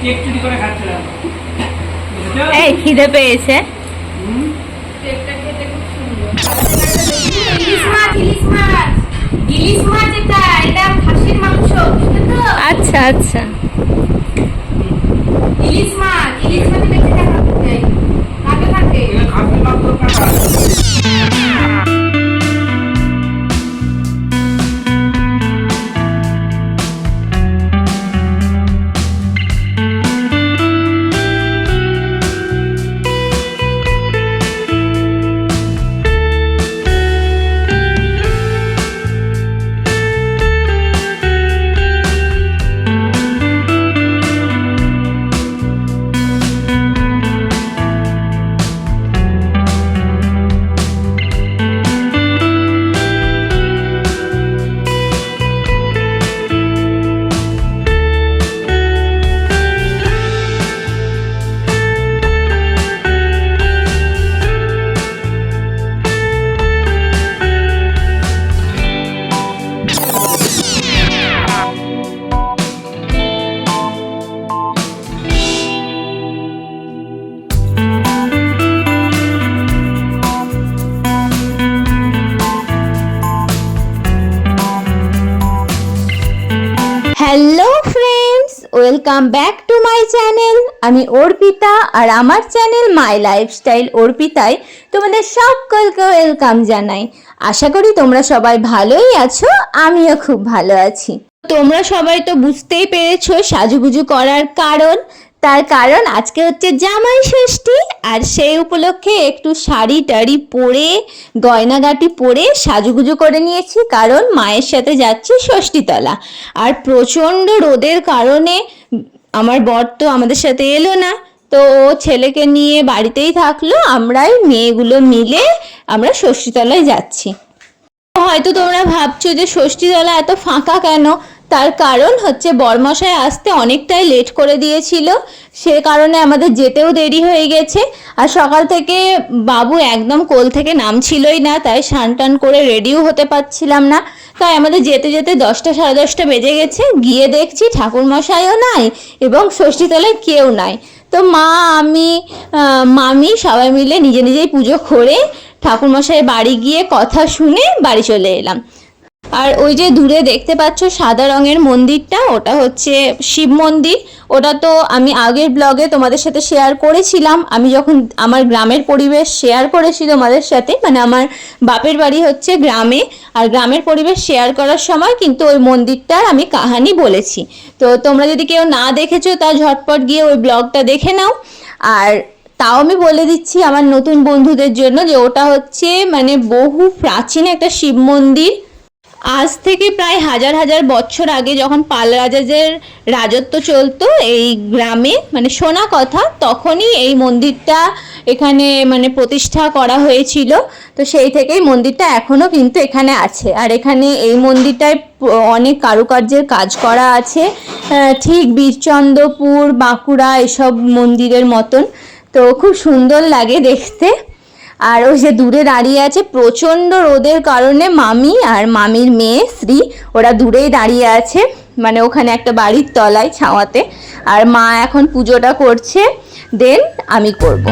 Cake চুরি করে খাচ্ছিলাম। এই খিদে পেয়েছে? ইলিশ মাছ ইলিশ মাছ। ইলিশ মাছ এটা এটা খাসির মাংস তো? আচ্ছা আচ্ছা। ইলিশ মাছ ইলিশ মাছ দেখে দেখা যায় কাকে কাকে এগুলো খাসির মাংস welcome back to my channel আমি অর্পিতা আর আমার চ্যানেল মাই লাইফস্টাইল অর্পিতায় তোমাদের সকলকে ওয়েলকাম জানাই। আশা করি তোমরা সবাই ভালোই আছো, আমিও খুব ভালো আছি। তোমরা সবাই তো বুঝতেই পেরেছ সাজুগুজু করার কারণ। তার কারণ আজকে হচ্ছে জামাই ষষ্ঠী, আর সেই উপলক্ষে একটু শাড়ি টাড়ি পরে, গয়নাগাটি পরে সাজুগুজু করে নিয়েছি, কারণ মায়ের সাথে যাচ্ছি ষষ্ঠীতলা। আর প্রচণ্ড রোদের কারণে আমার বর তো আমাদের সাথে এলো না, তো ও ছেলেকে নিয়ে বাড়িতেই থাকল, আমরাই মেয়েগুলো মিলে আমরা ষষ্ঠীতলায় যাচ্ছি। হয়তো তোমরা ভাবছ যে ষষ্ঠীতলা এত ফাঁকা কেন? তার কারণ হচ্ছে বরমশাই আসতে অনেকটাই লেট করে দিয়েছিল। সে কারণে আমাদের যেতেও দেরি হয়ে গেছে। আর সকাল থেকে বাবু একদম কোল থেকে নামছিলই না, তাই স্নান টান করে রেডিও হতে পারছিলাম না। তাই আমাদের যেতে যেতে দশটা সাড়ে দশটা বেজে গেছে। গিয়ে দেখছি ঠাকুরমশাইও নাই এবং ষষ্ঠীতলায় কেউ নাই। তো মা, আমি মামি সবাই মিলে নিজে নিজেই পুজো করে ঠাকুরমশাই বাড়ি গিয়ে কথা শুনে বাড়ি চলে এলাম। আর ওই যে দূরে দেখতে পাচ্ছ সাদা রঙের মন্দিরটা, ওটা হচ্ছে শিব মন্দির। ওটা তো আমি আগের ব্লগে তোমাদের সাথে শেয়ার করেছিলাম। আমি যখন আমার গ্রামের পরিবেশ শেয়ার করেছি তোমাদের সাথে মানে আমার বাপের বাড়ি হচ্ছে গ্রামে, আর গ্রামের পরিবেশ শেয়ার করার সময় কিন্তু ওই মন্দিরটার আমি কাহানি বলেছি। তো তোমরা যদি কেউ না দেখেছ, তা ঝটপট গিয়ে ওই ব্লগটা দেখে নাও। আর তাও আমি বলে দিচ্ছি আমার নতুন বন্ধুদের জন্য যে ওটা হচ্ছে মানে বহু প্রাচীন একটা শিব মন্দির। আজ থেকে প্রায় হাজার হাজার বছর আগে যখন পাল রাজাদের রাজত্ব চলতো এই গ্রামে মানে শোনা কথা, তখনই এই মন্দিরটা এখানে মানে প্রতিষ্ঠা করা হয়েছিল। তো সেই থেকেই মন্দিরটা এখনও কিন্তু এখানে আছে। আর এখানে এই মন্দিরটায় অনেক কারুকার্যের কাজ করা আছে। ঠিক বীরচন্দ্রপুর, বাঁকুড়া এসব মন্দিরের মতন। তো খুব সুন্দর লাগে দেখতে। আর ওই যে দূরে দাঁড়িয়ে আছে প্রচণ্ড রোদের কারণে মামি আর মামির মেয়ে শ্রী ওরা দূরেই দাঁড়িয়ে আছে মানে ওখানে একটা বাড়ির তলায় ছাওয়াতে আর মা এখন পুজোটা করছে, দেন আমি করব।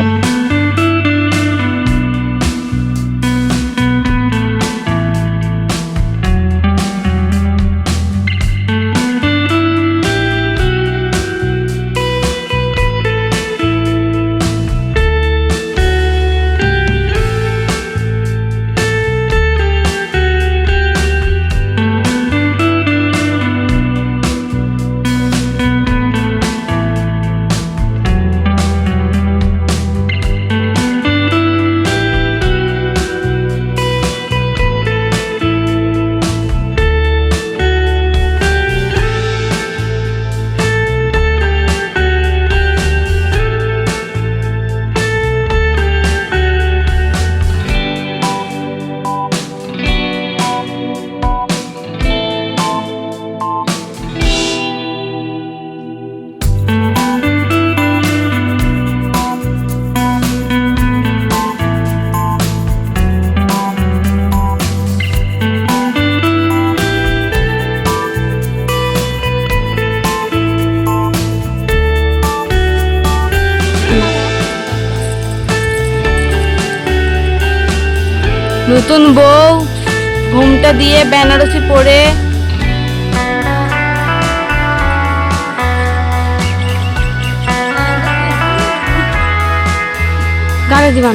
নতুন বউ ঘুমটা দিয়ে বেনারসি পরে। গাড়ি দিবা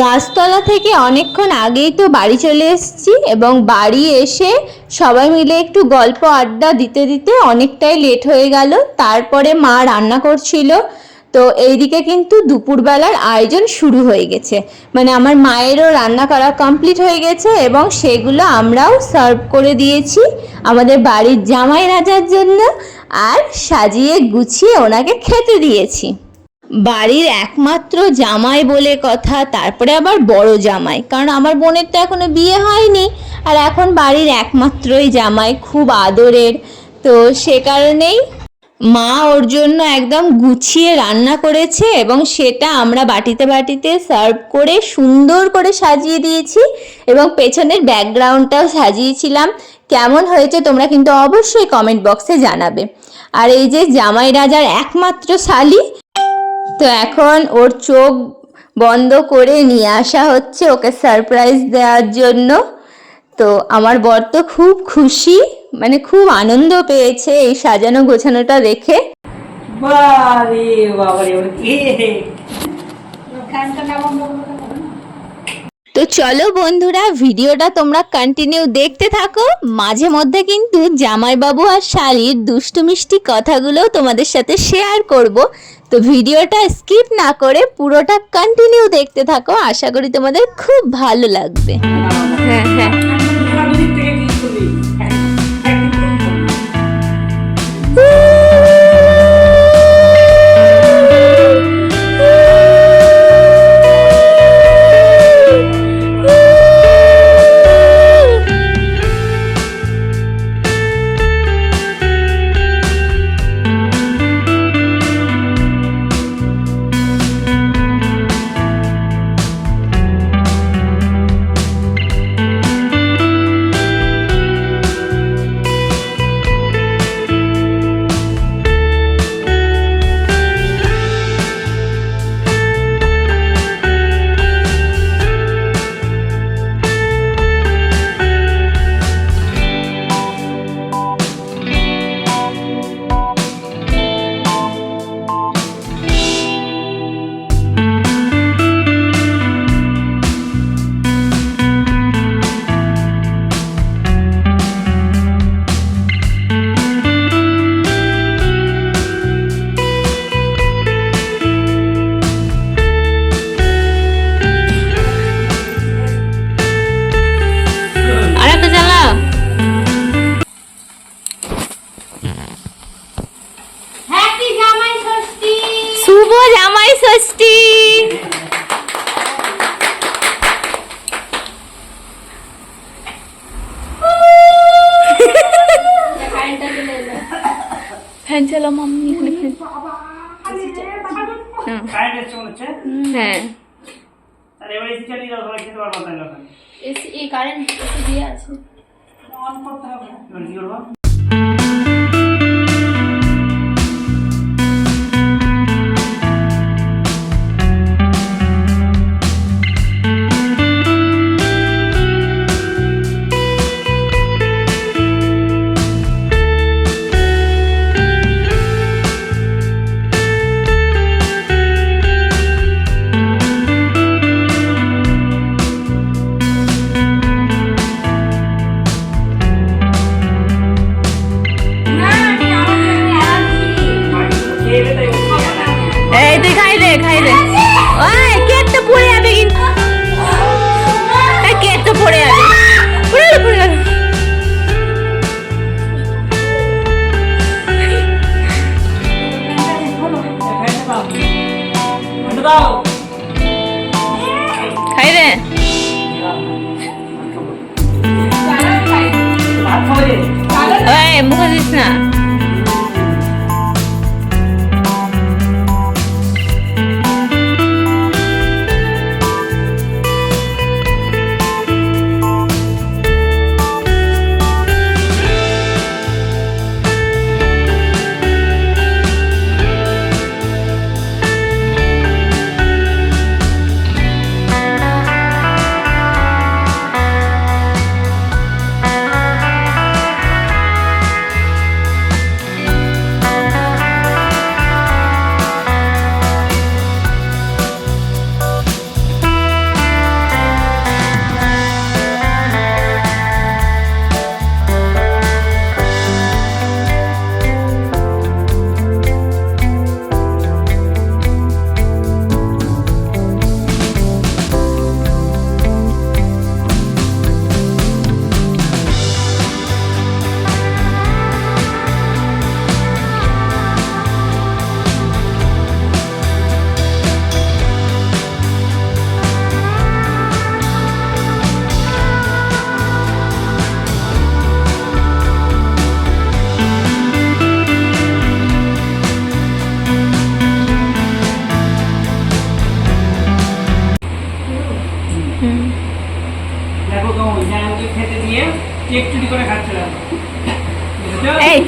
গাছতলা থেকে অনেকক্ষণ আগেই তো বাড়ি চলে এসেছি এবং বাড়ি এসে সবাই মিলে একটু গল্প আড্ডা দিতে দিতে অনেকটাই লেট হয়ে গেল। তারপরে মা রান্না করছিল। তো এইদিকে কিন্তু দুপুরবেলার আয়োজন শুরু হয়ে গেছে। মানে আমার মায়েরও রান্না করা কমপ্লিট হয়ে গেছে এবং সেগুলো আমরাও সার্ভ করে দিয়েছি আমাদের বাড়ির জামাই রাজার জন্য। আর সাজিয়ে গুছিয়ে ওনাকে খেতে দিয়েছি। বাড়ির একমাত্র জামাই বলে কথা, তারপরে আবার বড় জামাই। কারণ আমার বোনের তো এখনও বিয়ে হয়নি, আর এখন বাড়ির একমাত্রই জামাই, খুব আদরের। তো সে কারণেই মা ওর জন্য একদম গুছিয়ে রান্না করেছে এবং সেটা আমরা বাটিতে বাটিতে সার্ভ করে, সুন্দর করে সাজিয়ে দিয়েছি এবং পেছনের ব্যাকগ্রাউন্ডটাও সাজিয়েছিলাম। কেমন হয়েছে তোমরা কিন্তু অবশ্যই কমেন্ট বক্সে জানাবে। আর এই যে জামাই রাজার একমাত্র শালি তো এখন ওর চোখ বন্ধ করে নিয়ে আসা হচ্ছে ওকে সারপ্রাইজ দেওয়ার জন্য। তো আমার বর তো খুব খুশি মানে খুব আনন্দ পেয়েছে এই সাজানো গোছানোটা দেখে। তো চলো বন্ধুরা ভিডিওটা তোমরা কন্টিনিউ দেখতে থাকো। মাঝে মধ্যে কিন্তু জামাইবাবু আর শালির দুষ্টু মিষ্টি কথাগুলো তোমাদের সাথে শেয়ার করব। তো ভিডিওটা স্কিপ না করে পুরোটা কন্টিনিউ দেখতে থাকো। আশা করি তোমাদের খুব ভালো লাগবে। হ্যাঁ হ্যাঁ। কারেন্ট এসছে মনে হচ্ছে? হ্যাঁ। তাহলে এবার এসি চালিয়ে দাও সবাই খেতে পারব তাহলে ওখানে। এসি এই কারেন্ট এসি দিয়ে আছে। অন করতে হবে। এবার কি করব? 想。哎，不客气，是。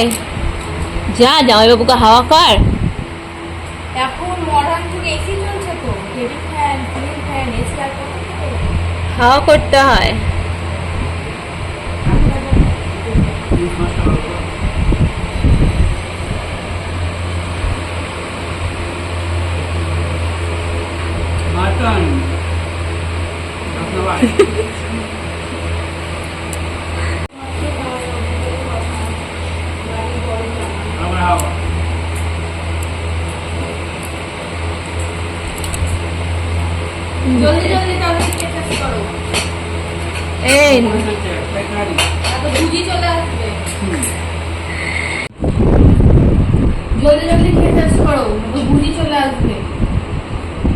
এই যা জামাইবাবুকে হাওয়া কর। এখন এসি চলছে তো। ফ্যান হাওয়া করতে হয়। you.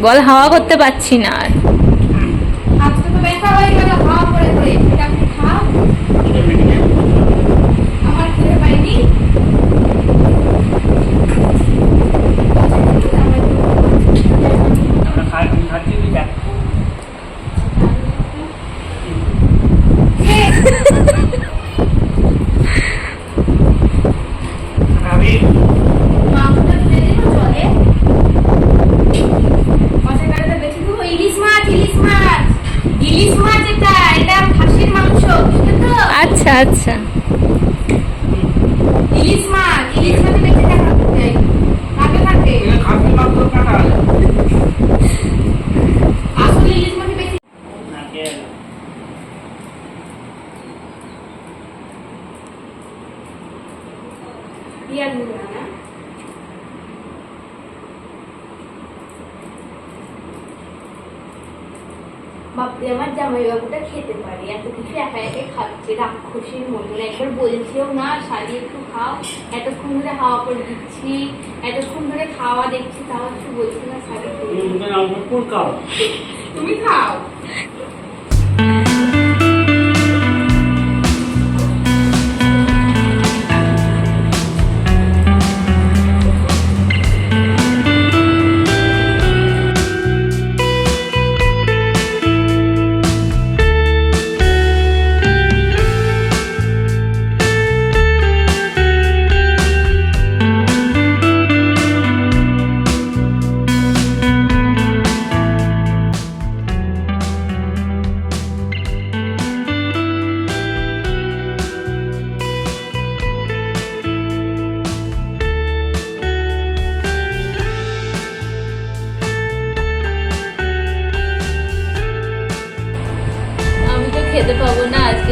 বল হাওয়া করতে পারছি না আর। করে দিচ্ছি। এতক্ষণ ধরে খাওয়া দেখছি তাও কিছু বলছি না তুমি খাও।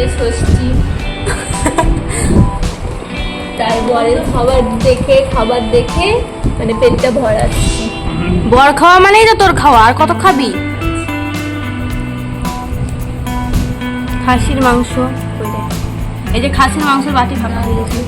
না ষষ্ঠী। তাই বরের খাবার দেখে খাবার দেখে মানে পেটটা ভরাচ্ছি। বর খাওয়া মানেই তো তোর খাওয়া, আর কত খাবি? খাসির মাংস। এই যে খাসির মাংসের বাটি ভাঙা হয়ে গেছে।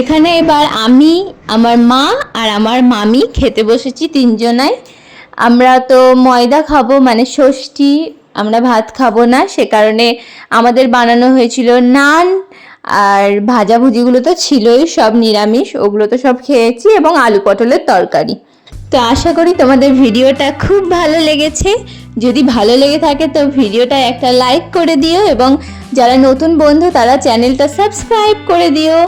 এখানে এবার আমি, আমার মা আর আমার মামি খেতে বসেছি তিনজনাই। আমরা তো ময়দা খাব মানে ষষ্ঠী, আমরা ভাত খাব না। সে কারণে আমাদের বানানো হয়েছিল নান, আর ভাজাভুজিগুলো তো ছিলই, সব নিরামিষ। ওগুলো তো সব খেয়েছি, এবং আলু পটলের তরকারি। তো আশা করি তোমাদের ভিডিওটা খুব ভালো লেগেছে। যদি ভালো লেগে থাকে তো ভিডিওটা একটা লাইক করে দিও এবং যারা নতুন বন্ধু তারা চ্যানেলটা সাবস্ক্রাইব করে দিও।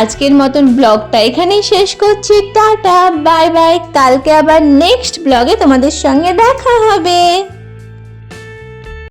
আজকের মতন ব্লগটা এখানেই শেষ করছি। টাটা বাই বাই কালকে আবার নেক্সট ব্লগে তোমাদের সঙ্গে দেখা হবে।